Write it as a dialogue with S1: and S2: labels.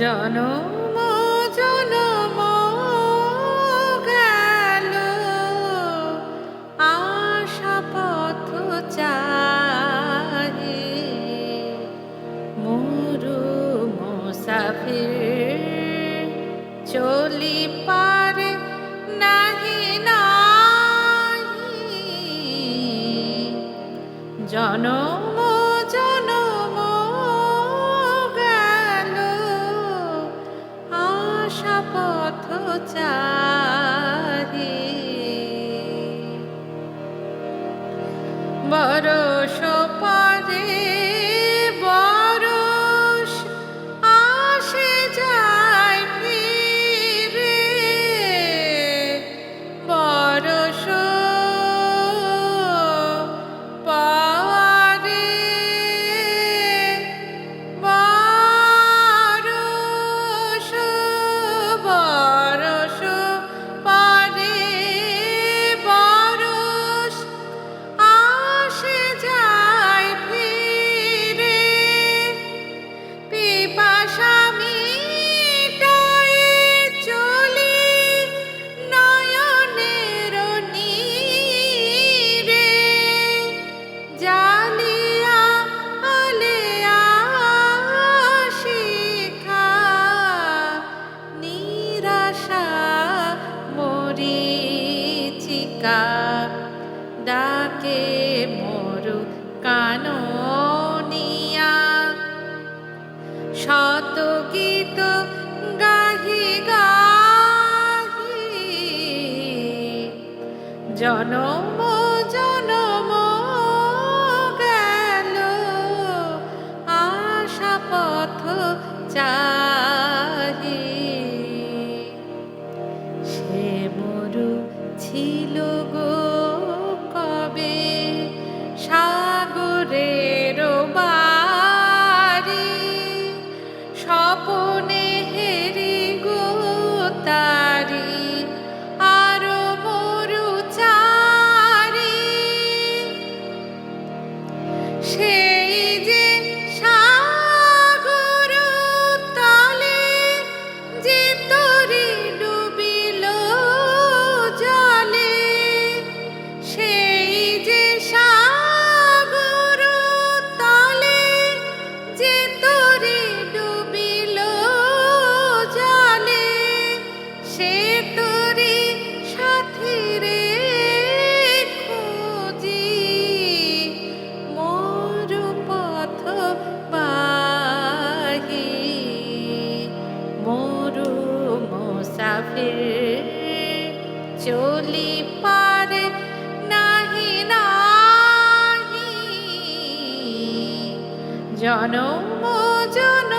S1: জনম জনম গেল। আশা পথ চাহে। মোরু মুসাফির চলি পারে নাহি নাহি। জনম পথচারী বড় সোপারে ডাক ডাকে মরু কাননিয়া। শত গীত গাহি গাহি। জনম মুসাফির চলি পারে নাহি নাহি। জনম জন